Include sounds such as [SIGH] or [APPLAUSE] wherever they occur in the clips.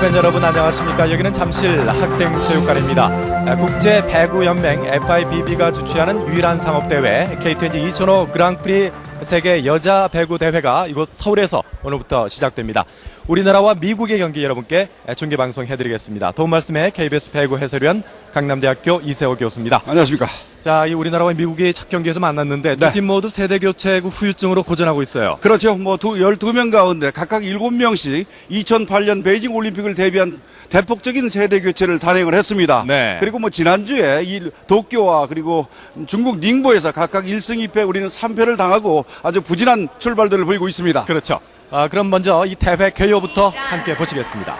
배구팬 여러분 안녕하십니까? 여기는 잠실 학생체육관입니다. 아, 국제 배구연맹 FIBB가 주최하는 유일한 상업대회 K20 2005 그랑프리 세계 여자 배구 대회가 이곳 서울에서 오늘부터 시작됩니다 우리나라와 미국의 경기 여러분께 중계 방송 해드리겠습니다 도움 말씀에 KBS 배구 해설위원 강남대학교 이세호 교수입니다 안녕하십니까. 자, 이 우리나라와 미국이 첫 경기에서 만났는데 네. 두팀 모두 세대 교체 후 후유증으로 고전하고 있어요. 그렇죠. 뭐 두, 12명 가운데 각각 7명씩 2008년 베이징 올림픽을 대비한 대폭적인 세대 교체를 단행을 했습니다. 네. 그리고 뭐 지난주에 이 도쿄와 그리고 중국 닝보에서 각각 1승 2패 우리는 3패를 당하고 아주 부진한 출발들을 보이고 있습니다. 그렇죠. 아, 그럼 먼저 이 대회 개요부터 함께 보시겠습니다.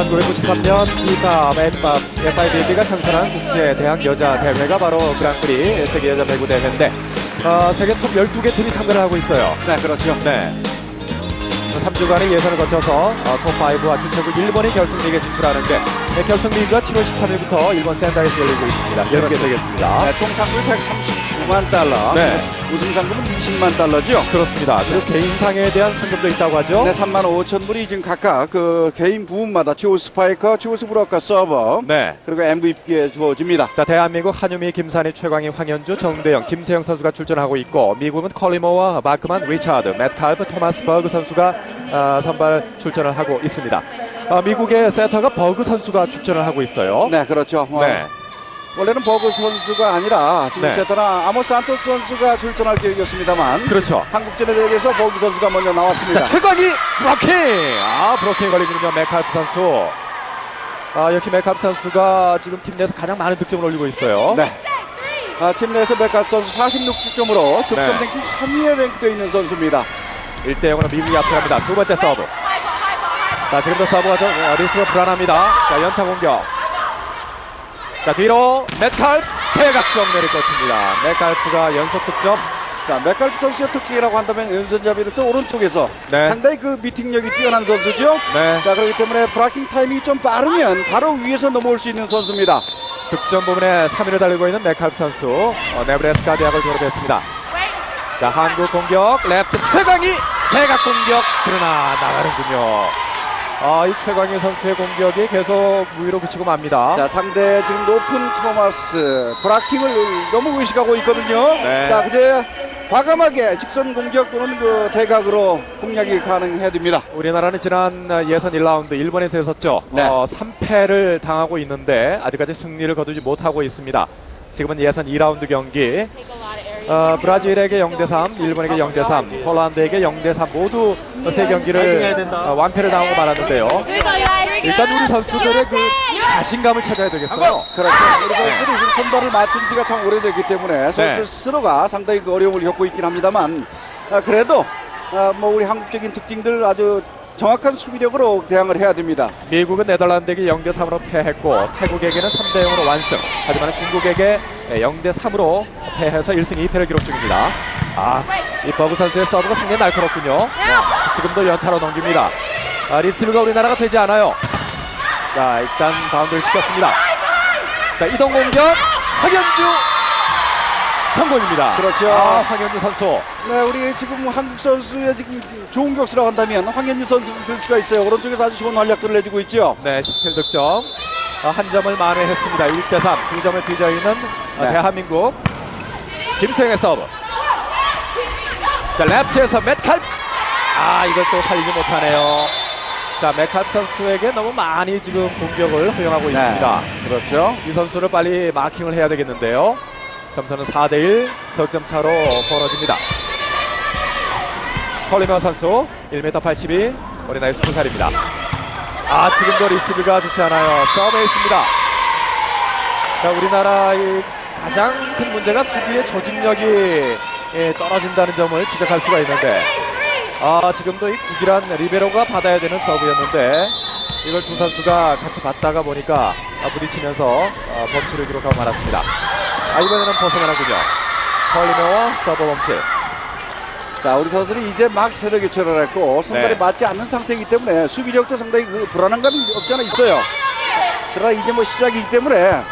1993년 피파 FIBB가 창설한 국제 대학 여자 대회가 바로 그랑프리 세계 여자 배구 대회인데 어, 세계 톱 12개 팀이 참가를 하고 있어요. 네, 그렇죠. 네. 3주간의 예선을 거쳐서 어, 톱5와 주척을 1번이 결승리그에 진출하는데 결승리그가 7월 13일부터 일본 센터에서 열리고 있습니다. 열게 되겠습니다. 네, 통상률 130. 100만 달러. 네. 우승 상금은 20만 달러죠. 그렇습니다. 그리고 네. 개인상에 대한 상금도 있다고 하죠. 네, 3만 5천 불이 지금 각각 그 개인 부문마다 최우 스파이커, 최우 스브로커 서버. 네. 그리고 MVP에 주어집니다. 자, 대한민국 한유미, 김산희, 최광희, 황현주, 정대영, 김세영 선수가 출전하고 있고 미국은 컬리머와 마크만, 리차드, 메탈프, 토마스 버그 선수가 아, 선발 출전을 하고 있습니다. 아, 미국의 세터가 버그 선수가 출전을 하고 있어요. 네, 그렇죠. 뭐 네. 원래는 버그 선수가 아니라 지금 네. 세터나 아모스 산토스 선수가 출전할 계획이었습니다만 그렇죠. 한국전에 대해서 버그 선수가 먼저 나왔습니다. 자, 최광희 브로킹! 아, 브로킹 걸리군요. 맥칼프 선수. 아, 역시 맥칼프 선수가 지금 팀 내에서 가장 많은 득점을 올리고 있어요. 네. 아, 팀 내에서 백가 선수 46득점으로 득점 네. 랭킹 3위에 랭크되어 있는 선수입니다. 1대 0으로 미국이 앞서갑니다. 두 번째 서브. 자, 지금도 서브가 좀 어, 리스가 불안합니다. 자, 연타 공격. 자, 뒤로 맥칼프 대각점 내리꽂힙니다. 맥칼프가 연속 득점. 자, 맥갈프 선수의 특징이라고 한다면 왼손잡이로서 오른쪽에서 네. 상당히 그 미팅력이 뛰어난 선수죠. 네. 자, 그렇기 때문에 브라킹 타이밍이 좀 빠르면 바로 위에서 넘어올 수 있는 선수입니다. 득점 부분에 3위를 달리고 있는 맥칼프 선수. 어, 네브래스카 대학을 졸업했습니다. 자, 한국 공격. 레프트 최광희 대각 공격. 그러나 나가는군요. 아, 이 최광희 선수의 공격이 계속 무위로 그치고 맙니다. 자, 상대 지금 높은 토마스 브라킹을 너무 의식하고 있거든요. 네. 자, 그제 과감하게 직선 공격 또는 그 대각으로 공략이 가능해야 됩니다. 우리나라는 지난 예선 1라운드 일본에서 했었죠. 네. 어, 3패를 당하고 있는데 아직까지 승리를 거두지 못하고 있습니다. 지금은 예선 2라운드 경기. 어, 브라질에게 0대3, 일본에게 0대3, 폴란드에게 0대3 모두 세 경기를 어, 완패를 당하고 말았는데요. 일단 우리 선수들의 그 자신감을 찾아야 되겠어요. 그렇죠. 우리 네. 선수들이 지금 선발을 맞춘 지가 참 오래됐기 때문에 선수 스스로가 상당히 그 어려움을 겪고 있긴 합니다만 아, 그래도 아, 뭐 우리 한국적인 특징들 아주 정확한 수비력으로 대항을 해야 됩니다. 미국은 네덜란드에게 0대 3으로 패했고 태국에게는 3대 0으로 완승. 하지만 중국에게 0대 3으로 패해서 1승 2패를 기록 중입니다. 아, 이 버그 선수의 서브가 상당히 날카롭군요. 네, 지금도 연타로 넘깁니다. 아, 리스트가 우리나라가 되지 않아요. 자, 일단 바운드를 시켰습니다. 자, 이동 공격 황현주 성공입니다. 그렇죠. 아, 황현주 선수. 네, 우리 지금 한국 선수의 지금 좋은 격수라고 한다면 황현주 선수를 들 수가 있어요. 오른쪽에서 아주 좋은 활약들을 해주고 있죠. 네, 17 득점. 어, 한 점을 만회했습니다. 1대 3. 두 점을 뒤져 있는 어, 네. 대한민국. 김세영의 서브. 자, 랩트에서 metcalf. 아, 이걸 또 살리지 못하네요. 자, 메칼프 선수에게 너무 많이 지금 공격을 허용하고 있습니다. 그렇죠. 이 선수를 빨리 마킹을 해야 되겠는데요. 점수는 4대1 석점 차로 벌어집니다. 컬리머 선수 1m 82 어린 나이 20살입니다. 아 지금도 리시브가 좋지 않아요. 서브에 있습니다. 자 우리나라의 가장 큰 문제가 수비의 조직력이 예, 떨어진다는 점을 지적할 수가 있는데 아 지금도 이 구기란 리베로가 받아야 되는 서브였는데 이걸 두 선수가 같이 받다가 보니까 아, 부딪히면서 어, 범실을 기록하고 말았습니다. 아 이번에는 벗어나는군요. 컬리머와 서브 범실. 자, 우리 선수는 이제 막 세대 교체를 했고 선발이 네. 맞지 않는 상태이기 때문에 수비력도 상당히 그 불안한 감이 없지 않아 있어요. 그러나 이제 뭐 시작이기 때문에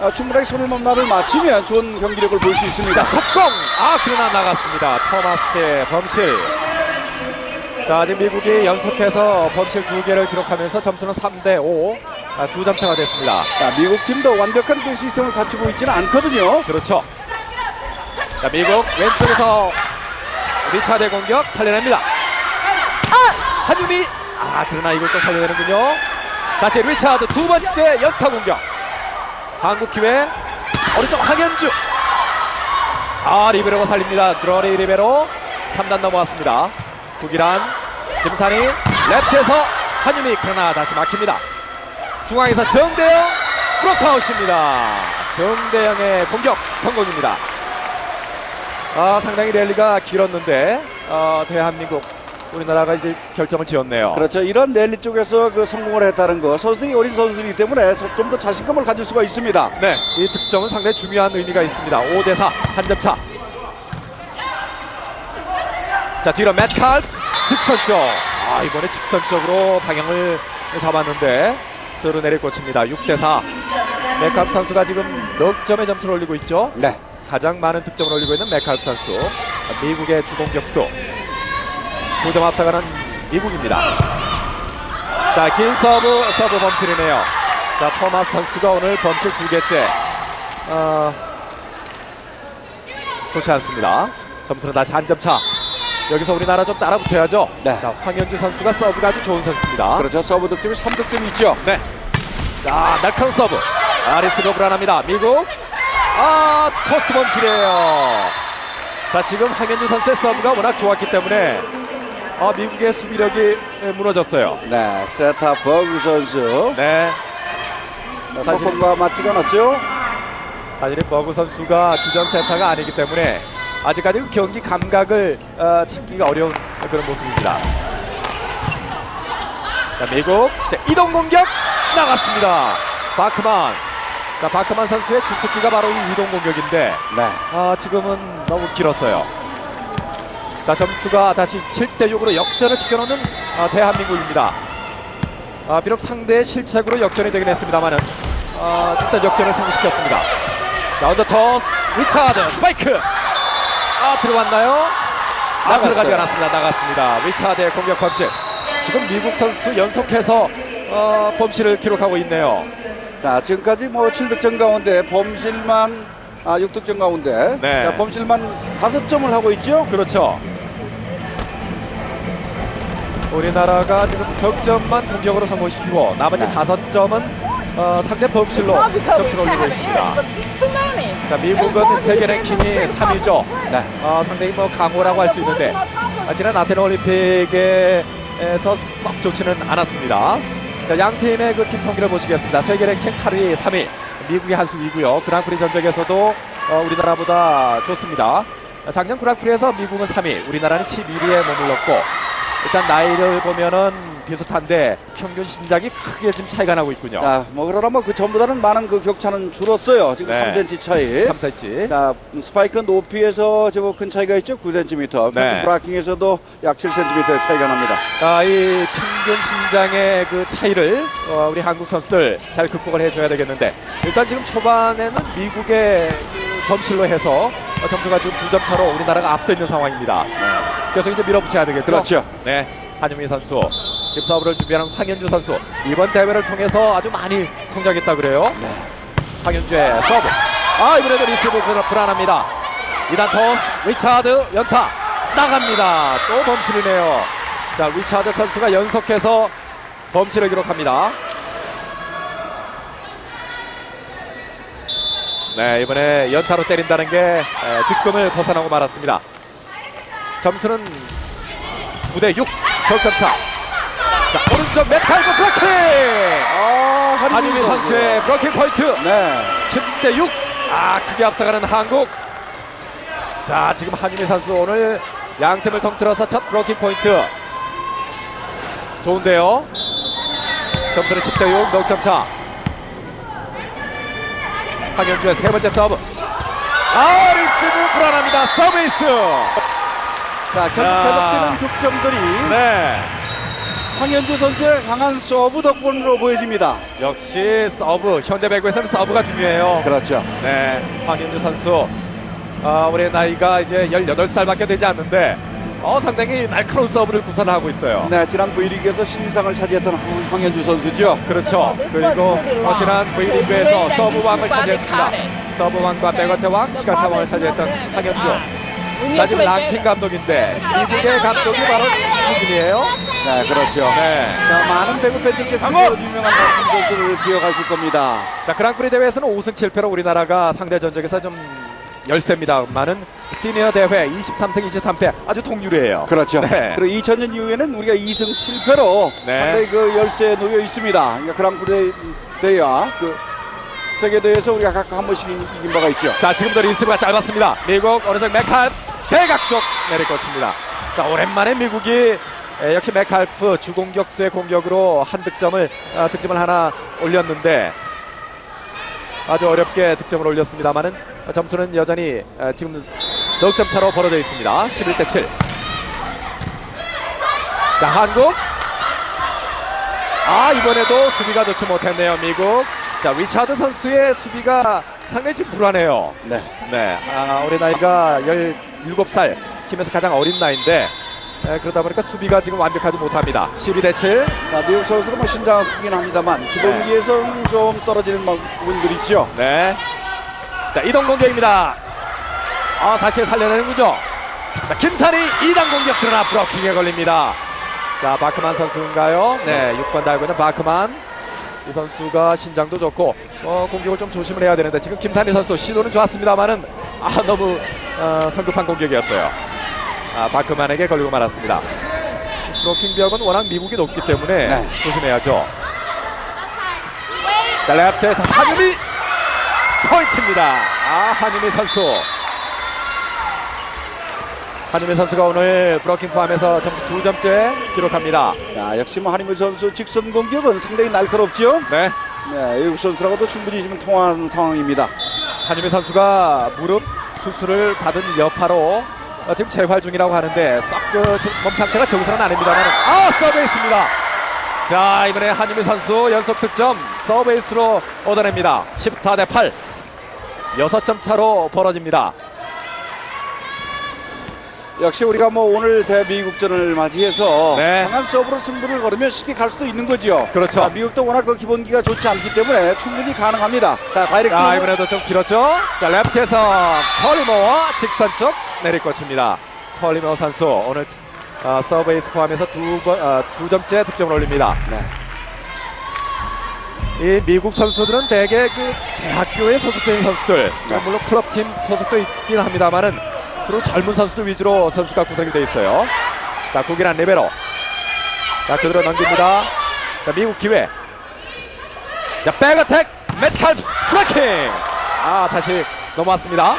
아, 충분하게 손을만을 맞추면 좋은 경기력을 볼수 자, 있습니다. 속공! 아, 그러나 나갔습니다. 토마스의 범실. 자, 지금 미국이 연속해서 범실 두 개를 기록하면서 점수는 3대 5. 아, 두점 차가 됐습니다. 자, 미국 팀도 완벽한 그 시스템을 갖추고 있지는 않거든요. 그렇죠. 자, 미국 왼쪽에서 리차드의 공격 살려냅니다. 아! 한유미! 아, 그러나 이걸 또 살려내는군요. 다시 리차드 두 번째 연타 공격. 한국 기회. 오른쪽 황현주. 아, 리베로가 살립니다. 드러리 리베로. 3단 넘어왔습니다. 국이란 김산이 레프트에서 한유미 그러나 다시 막힙니다. 중앙에서 정대영 브로크아웃입니다. 정대영의 공격 성공입니다. 아, 상당히 랠리가 길었는데 어, 대한민국 우리나라가 이제 결정을 지었네요. 그렇죠. 이런 랠리 쪽에서 그 성공을 했다는 거 선수들이 어린 선수이기 때문에 좀 더 자신감을 가질 수가 있습니다. 네, 이 득점은 상당히 중요한 의미가 있습니다. 5대 4, 한 점 차. 자, 뒤로 맷칼 직선 쪽. 아, 이번에 직선적으로 방향을 잡았는데 들어 내리 꽂힙니다. 6대 4. 맥칼 선수가 지금 넉 점의 점수를 올리고 있죠. 네. 가장 많은 득점을 올리고 있는 맥칼 선수. 미국의 주공격수. 2점 앞서가는 미국입니다. 자, 긴 서브, 서브 범실이네요. 자, 토마스 선수가 오늘 범실 두 개째. 어, 좋지 않습니다. 점수는 다시 한 점 차. 여기서 우리나라 좀 따라붙어야죠. 네. 자, 황현주 선수가 서브가 아주 좋은 선수입니다. 그렇죠. 서브 득점이 3득점이 있죠. 네. 자, 날카로운 서브. 아리스가 불안합니다. 미국. 아, 토스 범실이에요. 자, 지금 황현주 선수의 서브가 워낙 좋았기 때문에 아, 미국의 수비력이 예, 무너졌어요. 네. 세타 버그 선수. 네. 사실- 사실과 맞지가 않았죠. 사실 버그 선수가 기존 세타가 아니기 때문에 아직까지 그 경기 감각을 어, 찾기가 어려운 그런 모습입니다. 자, 미국 자, 이동 공격 나갔습니다. 바크만. 자, 바크만 선수의 주특기가 바로 이 이동 공격인데 네. 아, 지금은 너무 길었어요. 자, 점수가 다시 7대 6으로 역전을 시켜놓는 아, 대한민국입니다. 아, 비록 상대의 실책으로 역전이 되긴 했습니다만은 아, 일단 역전을 성공시켰습니다. 자, 언더터 리차드 스파이크. 아, 들어왔나요? 아. 들어가지 않았습니다. 나갔습니다. 리차드의 공격 범실. 지금 미국 선수 연속해서 어, 범실을 기록하고 있네요. 자, 지금까지 뭐 7득점 가운데 범실만 아, 6득점 가운데 네. 자, 범실만 5점을 하고 있죠. 그렇죠. 우리나라가 지금 석점만 공격으로 성공시키고 나머지 네. 다섯 점은 어, 상대 범실로 점수를 올리고 있습니다. 자, 미국은 세계 랭킹이 3위죠. 네. 어, 상당히 뭐 강호라고 할 수 있는데 아, 지난 아테네 올림픽에서 썩 좋지는 않았습니다. 자, 양 팀의 그팀 통계를 보시겠습니다. 세계 랭킹 8위, 3위, 미국이 한 수 위고요. 그랑프리 전적에서도 어, 우리나라보다 좋습니다. 작년 그랑프리에서 미국은 3위, 우리나라는 11위에 머물렀고 일단 나이를 보면은 비슷한데 평균 신장이 크게 지금 차이가 나고 있군요. 자, 뭐 그러나 뭐 그 전보다는 많은 그 격차는 줄었어요. 지금 네. 3cm 차이. 3cm. 자, 스파이크 높이에서 제법 큰 차이가 있죠. 9cm. 네. 브라킹에서도 약 7cm의 차이가 납니다. 아, 이 평균 신장의 그 차이를 어, 우리 한국 선수들 잘 극복을 해줘야 되겠는데 일단 지금 초반에는 미국의 그 범실로 해서 어, 점수가 지금 두 점 차로 우리나라가 앞서 있는 상황입니다. 계속 이제 밀어붙여야 되겠죠. 그렇죠. 네, 한유미 선수, 지금 서브를 준비하는 황현주 선수 이번 대회를 통해서 아주 많이 성장했다 그래요. 네. 황현주의 서브. 아 이번에도 리시브 불- 불안합니다. 이단 턴 리차드 연타 나갑니다. 또 범실이네요. 자 리차드 선수가 연속해서 범실을 기록합니다. 네 이번에 연타로 때린다는 게 에, 득점을 벗어나고 말았습니다. 점수는 9대 6 적점차. 자 오른쪽 메탈고 블로킹. 아, 한유미 선수의 블로킹 포인트. 네. 10대 6. 아, 크게 앞서가는 한국. 자, 지금 한유미 선수 오늘 양 팀을 통틀어서 첫 브로킹 포인트. 좋은데요. 점수는 10대 6, 넉점 차. 황현주의 세 번째 서브. 아, 리스브 불안합니다. 서비스. 자, 계속 자. 계속되는 득점들이 네. 황현주 선수의 강한 서브 덕분으로 보여집니다. 역시 서브. 현대배구에서는 서브가 중요해요. 그렇죠. 네, 황현주 선수. 아, 올해 나이가 이제 18살밖에 되지 않는데 어, 상당히 날카로운 서브를 구사하고 있어요. 네, 지난 V리그에서 신인상을 차지했던 황- 황현주 선수죠. 그렇죠. 그리고 어, 지난 V리그에서 서브왕을 차지했습니다. 서브왕과 백어태 왕, 시간차 왕을 차지했던 황현주. 자, 지금 랑킹 감독인데 미국의 감독이 바로 이분이에요. 네, 그렇죠. 네. 자, 많은 배구 팬들께서 그 유명한 박준 선수를 기억하실 겁니다. 자, 그랑프리 대회에서는 5승 7패로 우리나라가 상대 전적에서 좀 열세입니다만은 시니어 대회 23승 23패 아주 동률이에요. 그렇죠. 네. 그리고 2000년 이후에는 우리가 2승 7패로 네. 상당히 그 열세에 놓여 있습니다. 그러니까 그랑프리 대회와 그 세계대회에서 우리가 각각 한 번씩 이긴 바가 있죠. 자, 지금도 리스브가 짧았습니다. 미국 어느덧 메칼프 대각쪽 내리꽂힙니다. 자, 오랜만에 미국이 에, 역시 메칼프 주공격수의 공격으로 한 득점을 아, 득점을 하나 올렸는데 아주 어렵게 득점을 올렸습니다만은 점수는 여전히 에, 지금 넉점 차로 벌어져 있습니다. 11대 7. 자, 한국. 아, 이번에도 수비가 좋지 못했네요, 미국. 자, 리차드 선수의 수비가 상당히 지금 불안해요. 네. 네, 아, 우리 나이가 17살, 팀에서 가장 어린 나이인데, 에, 그러다 보니까 수비가 지금 완벽하지 못합니다. 12대 7. 자, 미국 선수는 뭐 신장은 크긴 합니다만 기본기에서는 좀 떨어지는 뭐 부분들이 있죠. 네. 자, 이동 공격입니다. 아, 다시 살려내는군요. 자, 김산이 2단 공격 그러나 브로킹에 걸립니다. 자, 바크만 선수인가요? 네, 6번 달고 있는 바크만. 이 선수가 신장도 좋고, 어, 공격을 좀 조심을 해야 되는데, 지금 김산희 선수 시도는 좋았습니다만은, 아, 너무, 어, 성급한 공격이었어요. 아, 바크만에게 걸리고 말았습니다. 브로킹 벽은 워낙 미국이 높기 때문에 네. 조심해야죠. 자, 레프트에서 한유미 포인트입니다. 아, 한유미 선수. 한유미 선수가 오늘 브로킹 포함해서 점수 두 점째 기록합니다. 자, 역시 뭐 한인물 선수 직선 공격은 상당히 날카롭죠. 네. 네, 외국 선수라고도 충분히 지금 통하는 상황입니다. 한유미 선수가 무릎 수술을 받은 여파로 어, 지금 재활 중이라고 하는데 썩그 몸 상태가 정상은 아닙니다만 아 서브에이스입니다. 자 이번에 한유미 선수 연속 득점 서브에이스로 얻어냅니다. 14 대 8 6점 차로 벌어집니다. 역시 우리가 뭐 오늘 대미국전을 맞이해서 네. 강한 서브로 승부를 걸으면 쉽게 갈 수도 있는 거죠. 그렇죠. 자, 미국도 워낙 그 기본기가 좋지 않기 때문에 충분히 가능합니다. 자, 다이렉트. 자 이번에도 좀 길었죠. 자 레프트에서 펄리모어 직선 쪽 내리꽂힙니다. 펄리모어 선수 오늘 어, 서브에이스 포함해서 두, 번, 어, 두 점째 득점을 올립니다. 네. 이 미국 선수들은 대개 그 대학교에 소속된 선수들, 네. 물론 클럽팀 소속도 있긴 합니다만은 주로 젊은 선수들 위주로 선수가 구성이 되어 있어요. 자, 국이란 레베로. 자, 그대로 넘깁니다. 자, 미국 기회. 자, 백어택, 메탈 브레이킹. 아, 다시 넘어왔습니다.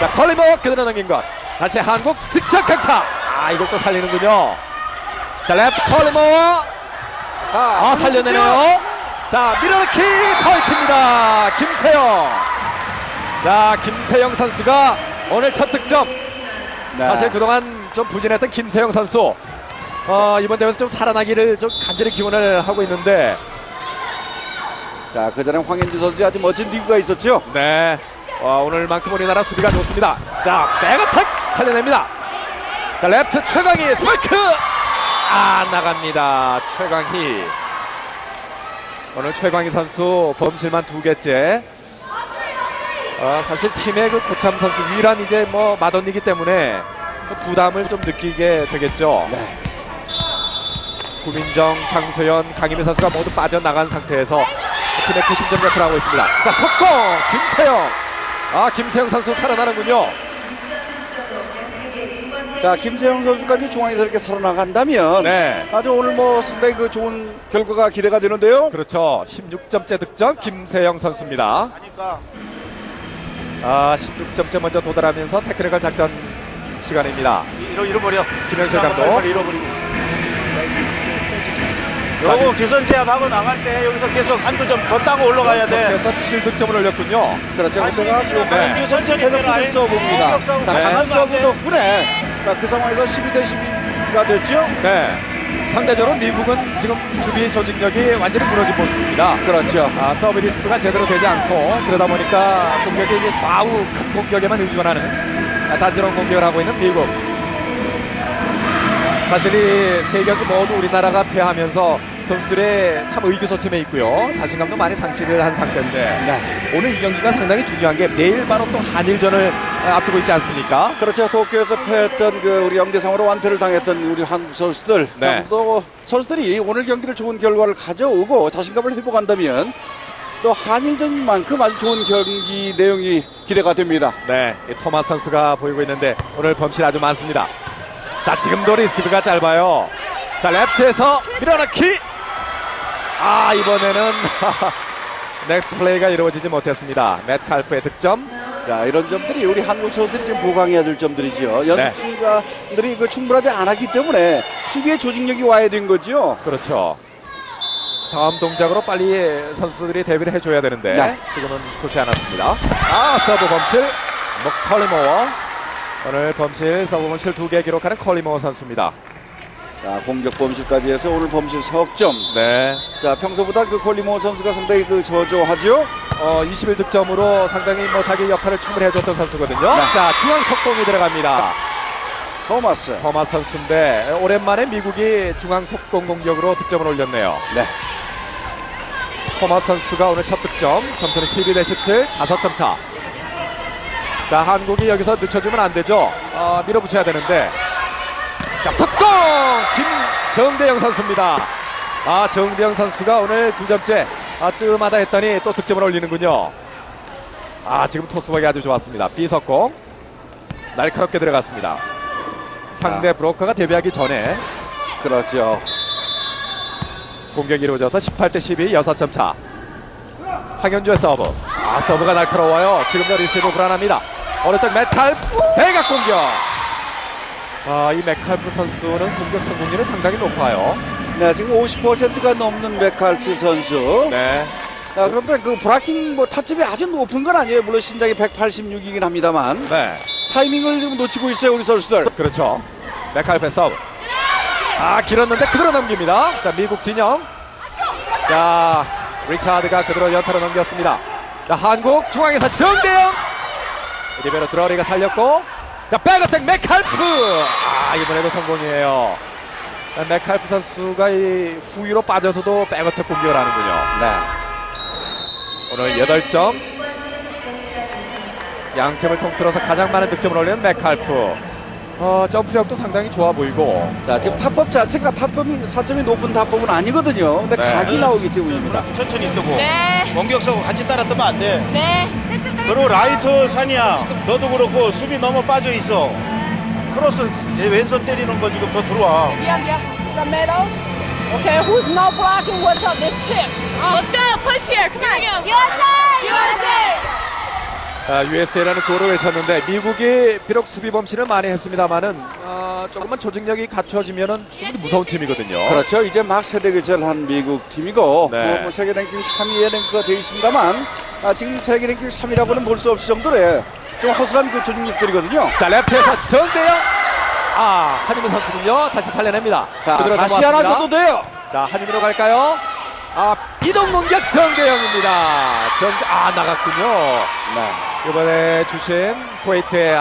자, 컬리머 그대로 넘긴 것. 다시 한국 직접 강타. 아, 이것도 살리는군요. 자, 레프트 컬리머. 아, 살려내네요. 자, 미러키 포인트입니다. 김태영. 자, 김태영 선수가 오늘 첫 득점. 네. 사실 그동안 좀 부진했던 김태영 선수. 어, 이번 대회에서 좀 살아나기를 좀 간절히 기원을 하고 있는데, 자, 그 전에 황현주 선수 아주 멋진 리그가 있었죠. 네. 어, 오늘만큼 우리나라 수비가 좋습니다. 자, 백어택 살려냅니다. 자, 레프트 최강희 스파이크! 아, 나갑니다. 최강희. 오늘 최강희 선수 범실만 두 개째. 어, 사실 팀의 그 고참 선수 유일한 이제 뭐 마돈이기 때문에 그 부담을 좀 느끼게 되겠죠. 네. 구민정, 장소연, 강희민 선수가 모두 빠져나간 상태에서 팀의 구심점 역할을 하고 있습니다. 자, 속공! 김태형! 아, 김태형 선수 살아나는군요. 자, 김세영 선수까지 중앙에서 이렇게 살아나간다면 네. 아주 오늘 뭐 상당히 그 좋은 결과가 기대가 되는데요. 그렇죠. 16점째 득점, 김세영 선수입니다. 하니까 아, 16점째 먼저 도달하면서 테크니컬 작전 시간입니다. 잃어, 잃어버려. 김영철 감독. 잃어버리고. 요거 기선제압하고 나갈 때 여기서 계속 한두 점 더 따고 올라가야 돼. 그래서 7득점을 올렸군요. 그렇죠. 아니, 제가 네. 황현주 선수 계속 네. 네. 자, 강한 서브 덕분에 자, 그 상황에서 12대 12가 됐죠. 네. 상대적으로 미국은 지금 수비 조직력이 완전히 무너진 모습입니다. 그렇죠. 아, 서브 리스트가 제대로 되지 않고 그러다 보니까 공격이 이제 좌우 큰 공격에만 의존하는 아, 단지러운 공격을 하고 있는 미국. 사실 이 세 경기 모두 우리나라가 패하면서 선수들의 참 의기소침해 있고요. 자신감도 많이 상실을 한 상태인데 네. 오늘 이 경기가 상당히 중요한 게 내일 바로 또 한일전을 앞두고 있지 않습니까? 그렇죠. 도쿄에서 패했던 그 우리 영대상으로 완패를 당했던 우리 한국 선수들. 네. 참또 선수들이 오늘 경기를 좋은 결과를 가져오고 자신감을 회복한다면 또 한일전인 만큼 아주 좋은 경기 내용이 기대가 됩니다. 네, 이 토마스 선수가 보이고 있는데 오늘 범실 아주 많습니다. 자, 지금도 리스크가 짧아요. 자, 랩트에서 밀어넣기. 아, 이번에는 [LAUGHS] 넥스트 플레이가 이루어지지 못했습니다. 맷 칼프의 득점. 자, 이런 점들이 우리 한국 선수들이 좀 보강해야 될 점들이죠. 네. 연습수가들이 그 충분하지 않았기 때문에 수비의 조직력이 와야 된 거죠. 그렇죠. 다음 동작으로 빨리 선수들이 대비를 해줘야 되는데 네. 지금은 좋지 않았습니다. 아 서브 범실 목 컬리모어 오늘 범실 서브 범실 두 개 기록하는 컬리모어 선수입니다. 자, 공격 범실까지 해서 오늘 범실 석점. 네, 자, 평소보다 그 콜리모 선수가 상당히 그 저조하죠. 어 21득점으로 상당히 뭐 자기 역할을 충분히 해줬던 선수거든요. 네. 자 중앙 속공이 들어갑니다. 토마스. 더마스 선수인데 오랜만에 미국이 중앙 속공 공격으로 득점을 올렸네요. 네. 토마스 선수가 오늘 첫 득점, 점수는 12 대 17, 5점 차. 자, 한국이 여기서 늦춰주면 안 되죠. 어, 밀어붙여야 되는데. 자, 속공! 김정대영 선수입니다. 아, 정대영 선수가 오늘 두 점째, 아, 뜸하다 했더니 또 득점을 올리는군요. 아, 지금 토스박이 아주 좋았습니다. B 석공. 날카롭게 들어갔습니다. 상대 아. 브로커가 데뷔하기 전에 그렇죠. 공격이 이루어져서 18대 12, 6점 차. 황현주의 서브. 아, 서브가 날카로워요. 지금도 리시브 불안합니다. 오른쪽 메탈 대각 공격. 아, 이 메칼프 선수는 공격 성공률이 상당히 높아요. 네, 지금 50%가 넘는 메칼트 선수. 네. 자, 그런데 그 브라킹 뭐 타점이 아주 높은 건 아니에요. 물론 신장이 186이긴 합니다만. 네. 타이밍을 좀 놓치고 있어요, 우리 선수들. 그렇죠. 메칼프의 서브. 아, 길었는데 그대로 넘깁니다. 자, 미국 진영. 자, 리차드가 그대로 연타로 넘겼습니다. 자, 한국 중앙에서 정대영. 리베로 드러리가 살렸고. 자, 백어택 메칼프. 아, 이번에도 성공이에요. 자, 메칼프 선수가 이 후위로 빠져서도 백어택 공격을 하는군요. 네. 오늘 8점. 양팀을 통틀어서 가장 많은 득점을 올리는 메칼프. 어, 점프력도 상당히 좋아 보이고. 자, 지금 타법 자체가 타법이, 사점이 높은 타법은 아니거든요. 근데 네. 각이 나오기 때문입니다. 천천히 뜨고 네. 공격수하고 같이 따라 뜨면 안 돼. 네. 그리고 라이트 산이야. 너도 그렇고 수비 너무 빠져 있어. 크로스 내 왼손 때리는 거 지금 더 들어와. Yeah, yeah. The middle. Okay, who's no blocking? What's up? This chip. Let's go. Push here. Come on. USA! USA! 아, USA라는 구호를 외쳤는데 미국이 비록 수비 범실을 많이 했습니다만은 어, 조금만 조직력이 갖춰지면은 충분히 무서운 팀이거든요. 그렇죠. 이제 막 세대 교체한 미국 팀이고 네. 뭐, 뭐 세계 랭킹 3위에 랭크가 되어 있습니다만 아, 지금 세계 랭킹 3위라고는 볼 수 없을 정도로 좀 허술한 그 조직력들이거든요. 자, 랩트에서 정대영. 아, 한희문 선수군요. 다시 살려냅니다. 자, 다시. 하나 줘도 돼요. 자, 한희문으로 갈까요? 아, 이동 공격 정대영입니다. 정, 아, 나갔군요. 네. 이번에 주신 쿠웨이트의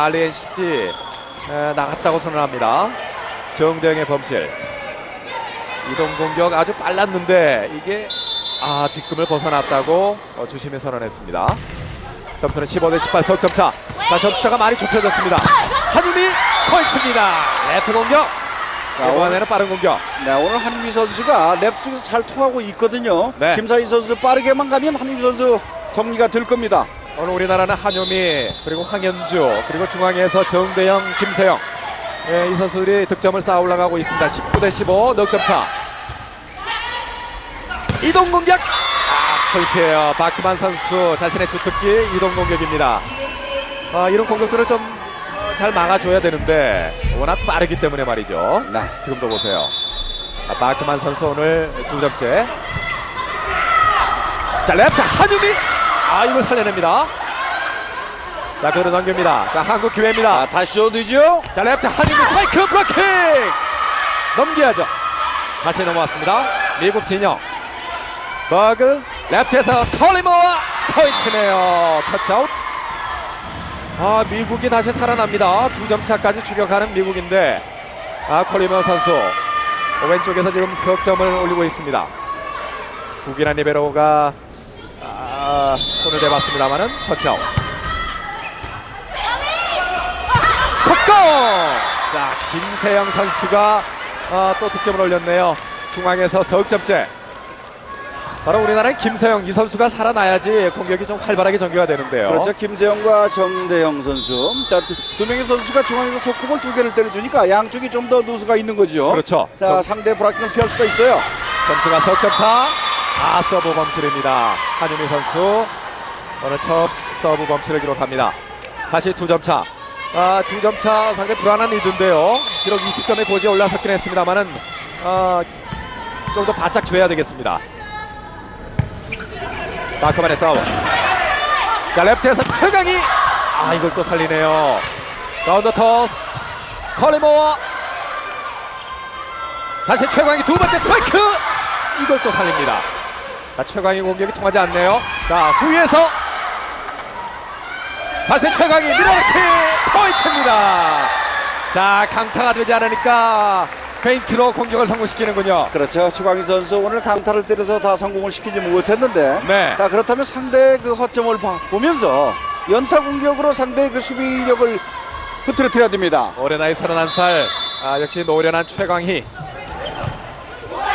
에, 나갔다고 선언합니다. 정대영의 범실. 이동 공격 아주 빨랐는데 이게 아 뒷금을 벗어났다고 어, 주심이 선언했습니다. 점수는 15 대 18 석점 차. 자 점수차가 많이 좁혀졌습니다. 한유미 포인트입니다. 레트 공격. 자, 이번에는 빠른 공격. 네, 오늘 한미 선수가 랩 쪽에서 잘 투하고 있거든요. 네. 김사희 선수 빠르게만 가면 한미 선수 정리가 될 겁니다. 오늘 우리나라는 한효미 그리고 황현주 그리고 중앙에서 정대영, 김세영 예, 이 선수들이 득점을 쌓아 올라가고 있습니다. 19 대 15 넉점 차. 이동 공격. 아 포인트예요. 바크만 선수 자신의 주특기 이동 공격입니다. 아, 이런 공격들을 좀 잘 막아줘야 되는데 워낙 빠르기 때문에 말이죠. 네. 지금도 보세요. 아, 바크만 선수 오늘 두 점째. 자, 랩차 한유미. 아, 이걸 살려냅니다. 자, 그대로 넘깁니다. 자, 한국 기회입니다. 자, 다시 줘도 되죠? 자, 랩차 한유미 스파이크 브로킹! 넘겨야죠. 다시 넘어왔습니다. 미국 진영. 버그, 랩트에서 컬리모와 포인트네요. 터치아웃. 아, 미국이 다시 살아납니다. 두 점 차까지 추격하는 미국인데, 아, 콜리머 선수. 왼쪽에서 지금 석점을 올리고 있습니다. 국이란 리베로가 아, 손을 대봤습니다만은 터치아웃. 자, 김세영 선수가 아, 또 득점을 올렸네요. 중앙에서 석점째. 바로 우리나라의 김세영 이 선수가 살아나야지 공격이 좀 활발하게 전개가 되는데요. 그렇죠. 김재영과 정대영 선수. 자, 두, 두 명의 선수가 중앙에서 속공을 두 개를 때려주니까 양쪽이 좀 더 누수가 있는 거죠. 그렇죠. 자, 점- 상대 브라킹을 피할 수가 있어요. 점수가 석점차. 아, 서브 범실입니다. 한유미 선수. 오늘 첫 서브 범실을 기록합니다. 다시 두 점 차. 아, 두 점 차 상당히 불안한 리드인데요. 비록 20점의 고지에 올라섰긴 했습니다만은, 아, 좀더 바짝 줘야 되겠습니다. 마크만의 싸움. 자, 랩트에서 최강이. 아, 이걸 또 살리네요. 라운드 토스. 커리모어. 다시 최광희 두 번째 스파이크 이걸 또 살립니다. 자, 최광희 공격이 통하지 않네요. 자 후위에서 다시 최광희 밀어넣기 포인트입니다. 자 강타가 되지 않으니까 페인트로 공격을 성공시키는군요. 그렇죠. 최광희 선수 오늘 강타를 때려서 다 성공을 시키지 못했는데. 네. 자, 그렇다면 상대의 그 허점을 봐- 보면서 연타 공격으로 상대의 그 수비력을 흐트러뜨려야 됩니다. 올해 나이 31살 아, 역시 노련한 최광희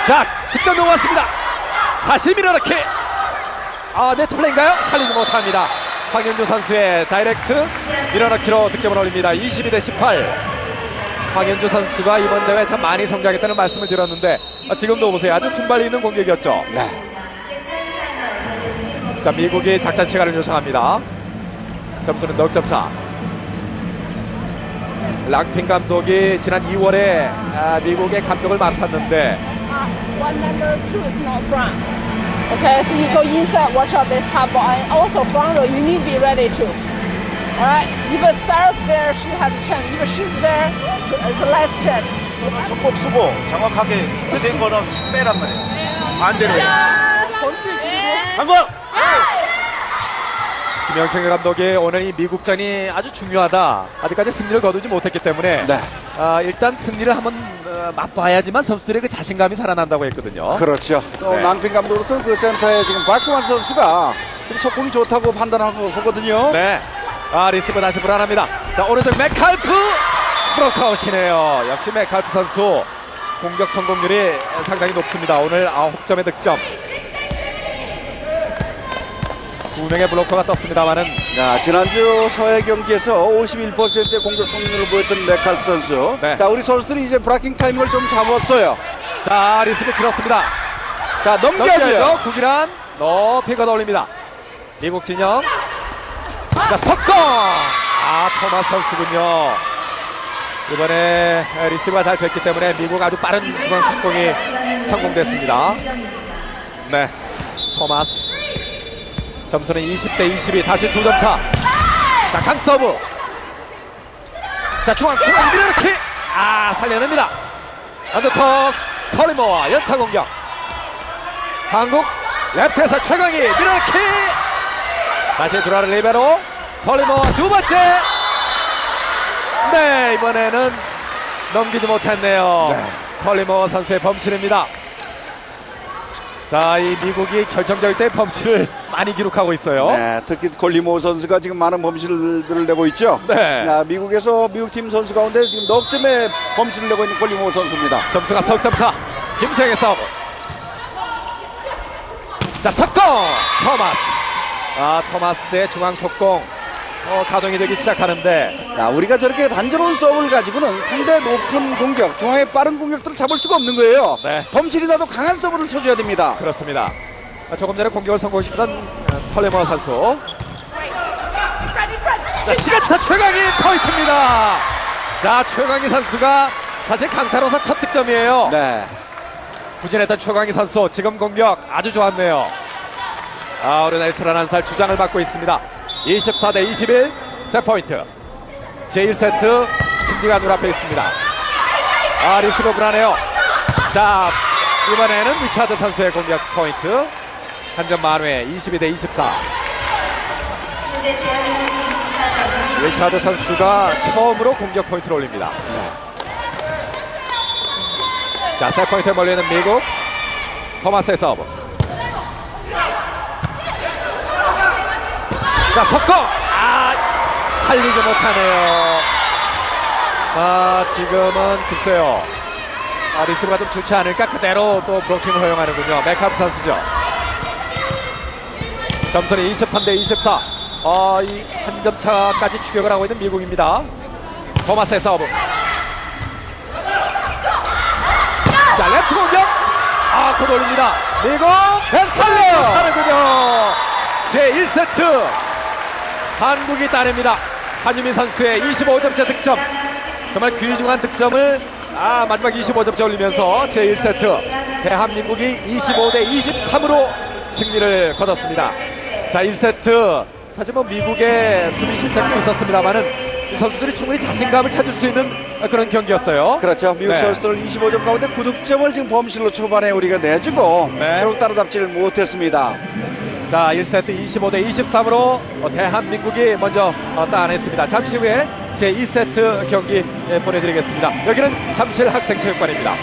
자 득점 넘어왔습니다 다시 밀어넣기 아 네트 플레이인가요? 살리지 못합니다 황현주 선수의 다이렉트 밀어넣기로 득점을 올립니다 22 대 18 황현주 선수가 이번 대회 참 많이 성장했다는 말씀을 드렸는데 아, 지금도 보세요 아주 있는 공격이었죠 네. 자 미국이 작전 시간을 요청합니다 점수는 넉점 차. 랑핀 감독이 지난 2월에 아, 미국의 감독을 맡았는데 Uh. Okay, so you go inside, watch out this top ball. And also front row, you need to be ready too. Alright, it starts there, she has a chance. If she's there, it's a last chance. 손목 쓰고 정확하게 히트된 거는 빼란 말이에요. 반대로 해. 한번 김영철 감독이 오늘 이 미국전이 아주 중요하다. 아직까지 승리를 거두지 못했기 때문에 네. 아, 일단 승리를 한번 어, 맛봐야지만 선수들의 그 자신감이 살아난다고 했거든요. 그렇죠. 또 네. 낭핀 감독으로서는 그 센터에 지금 박구만 선수가 좀 속공이 좋다고 판단하고 보거든요. 네. 아, 리시브 다시 불안합니다. 자, 오른쪽 맥칼프 브로크아웃이네요. 역시 맥칼프 선수 공격 성공률이 상당히 높습니다. 오늘 9점의 득점. 두 명의 블로커가 떴습니다만은 자, 지난주 서해 경기에서 51%의 공격 성공률을 보였던 메칼 선수. 네. 자, 우리 선수들이 이제 브라킹 타이밍을 좀 잡았어요. 자, 리시브 길었습니다. 자, 넘겨야죠. 넘겨야죠. 국이란 높이 걷어 올립니다. 미국 진영. 자, 석공! 아, 토마스 선수군요. 이번에 리시브가 잘 됐기 때문에 미국 아주 빠른 중앙 석공이 성공됐습니다. 네, 토마스. 점수는 20대 22. 다시 두 점 차. 자, 강 서브. 자, 중앙, 중앙 밀어넣기. 아, 살려냅니다. 안드턱 터리모와 연타 공격. 한국 랩트에서 최강희 밀어넣기 다시 드라를 리베로 털리모 두 번째 네 이번에는 넘기지 못했네요 네. 털리모 선수의 범실입니다 자 이 미국이 결정적일 때 범실을 [LAUGHS] 많이 기록하고 있어요 네, 특히 콜리모 선수가 지금 많은 범실들을 내고 있죠. 네. 자, 미국에서 미국 팀 선수 가운데 지금 넉 점의 범실을 내고 있는 콜리모 선수입니다. 점수가 석점 차 김세영의 서브 자 석공 토마스 아 토마스의 중앙 속공 어, 가동이 되기 시작하는데 자, 우리가 저렇게 단조로운 서브를 가지고는 상대 높은 공격, 중앙의 빠른 공격들을 잡을 수가 없는 거예요. 네. 범실이 나도 강한 서브를 쳐줘야 됩니다. 그렇습니다. 아, 조금 전에 공격을 성공시켰던 어, 털레머 선수. 자, 시간차 최강희 포인트입니다. 자, 최강희 선수가 사실 강타로서 첫 득점이에요. 네. 부진했던 최강희 선수 지금 공격 아주 좋았네요. 아, 어린아이 31살 주장을 받고 있습니다. 24대 21, 세 포인트. 제1세트 승기가 눈앞에 있습니다. 아, 리시브 불안해요. 자, 이번에는 리차드 선수의 공격 포인트. 한 점 만회 22대 24. 리차드 선수가 처음으로 공격 포인트를 올립니다. 자, 세 포인트에 몰리는 미국. 토마스의 서브. 자, 석공! 아, 살리지 못하네요. 아, 지금은 글쎄요. 아, 리스브가 좀 좋지 않을까? 그대로 또 브로킹을 허용하는군요. 메카프 선수죠. 점수는 23대 24. 어, 이한 점 차까지 추격을 하고 있는 미국입니다. 토마스의 서브. 자, 레프트 공격. 아, 곧 올립니다. 미국 벤탈레 하는군요. 제 1세트 한국이 따냅니다. 한유민 선수의 25점째 득점. 정말 귀중한 득점을 아 마지막 25점째 올리면서 제 1세트 대한민국이 25대 23으로 승리를 거뒀습니다. 자 1세트 사실 뭐 미국의 수비 실책도 있었습니다만은 이 선수들이 충분히 자신감을 찾을 수 있는 그런 경기였어요. 그렇죠. 미국 네. 선수들 25점 가운데 9득점을 지금 범실로 초반에 우리가 내주고 네. 결국 따라잡지를 못했습니다. 자, 1세트 25대 23으로 대한민국이 먼저 어, 따냈습니다. 잠시 후에 제 2세트 경기 예, 보내드리겠습니다. 여기는 잠실 학생체육관입니다.